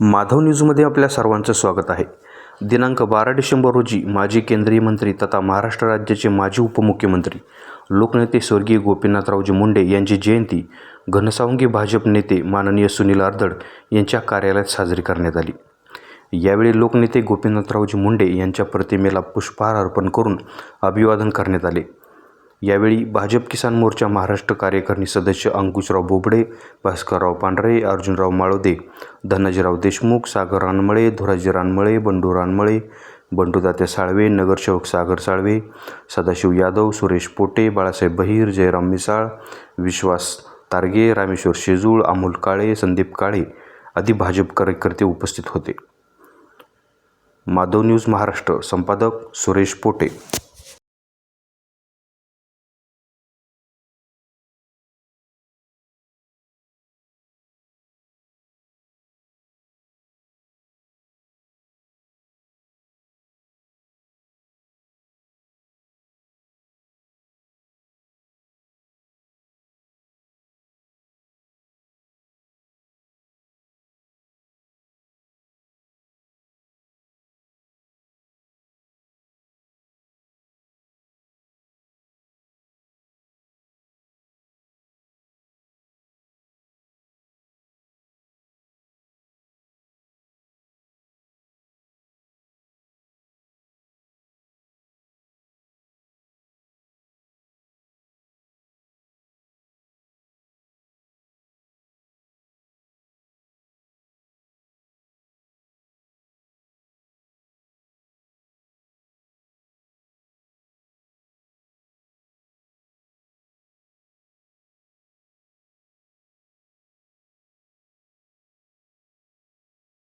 माधव न्यूजमध्ये आपल्या सर्वांचं स्वागत आहे. दिनांक बारा डिसेंबर रोजी माजी केंद्रीय मंत्री तथा महाराष्ट्र राज्याचे माजी उपमुख्यमंत्री लोकनेते स्वर्गीय गोपीनाथरावजी मुंडे यांची जयंती घनसावंगी भाजप नेते माननीय सुनील आर्दड यांच्या कार्यालयात साजरी करण्यात आली. यावेळी लोकनेते गोपीनाथरावजी मुंडे यांच्या प्रतिमेला पुष्पहार अर्पण करून अभिवादन करण्यात आले. यावेळी भाजप किसान मोर्चा महाराष्ट्र कार्यकारिणी सदस्य अंकुशराव बोबडे भास्करराव पांढरे अर्जुनराव माळोदे धनाजीराव देशमुख सागर रानमळे धुराजी रानमळे बंडू रानमळे बंडूदात्या साळवे नगरसेवक सागर साळवे सदाशिव यादव सुरेश पोटे बाळासाहेब बहीर जयराम मिसाळ विश्वास तारगे रामेश्वर शेजूळ अमोल काळे संदीप काळे आदी भाजप कार्यकर्ते उपस्थित होते. माधव न्यूज महाराष्ट्र संपादक सुरेश पोटे.